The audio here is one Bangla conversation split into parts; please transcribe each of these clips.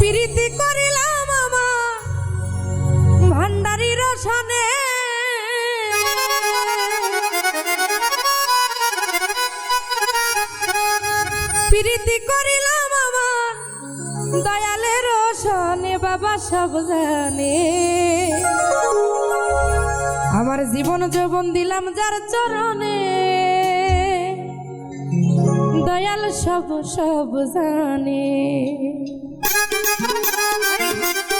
প্রীতি করিলাম আমার ভান্ডারি রসনে। প্রীতি করিলাম আমার দয়ালের রসনে, বাবা সব জানে। আমার জীবন যৌবন দিলাম যার চরণে। দয়াল সব সব জানে। Thank you.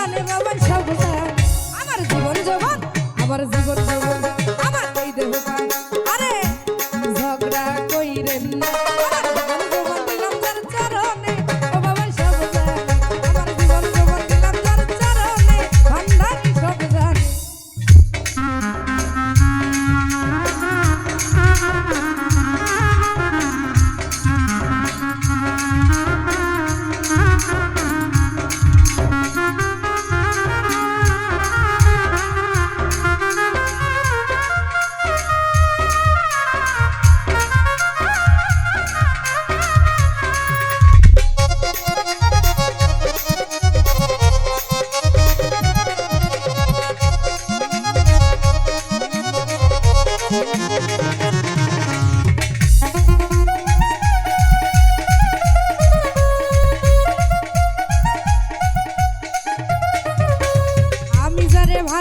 কঠিন নিদানে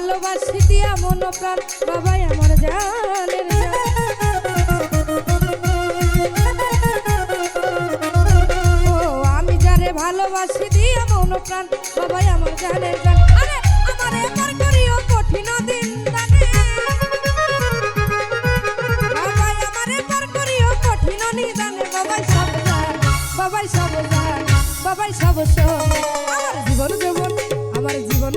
ভালোবাসি দিয়া মন প্রাণ। বাবাই আমার জানের ও, আমি যারে ভালোবাসি দিয়া মন প্রাণ, বাবাই আমার জানের গান আরে, আমার এবার করিও কঠিন দিন বাবাই আমার এবার কঠিন নিদানে। বাবাই সব জান, বাবাই সব সব আমার জীবন জীবন আমার জীবন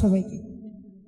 সবাইকে।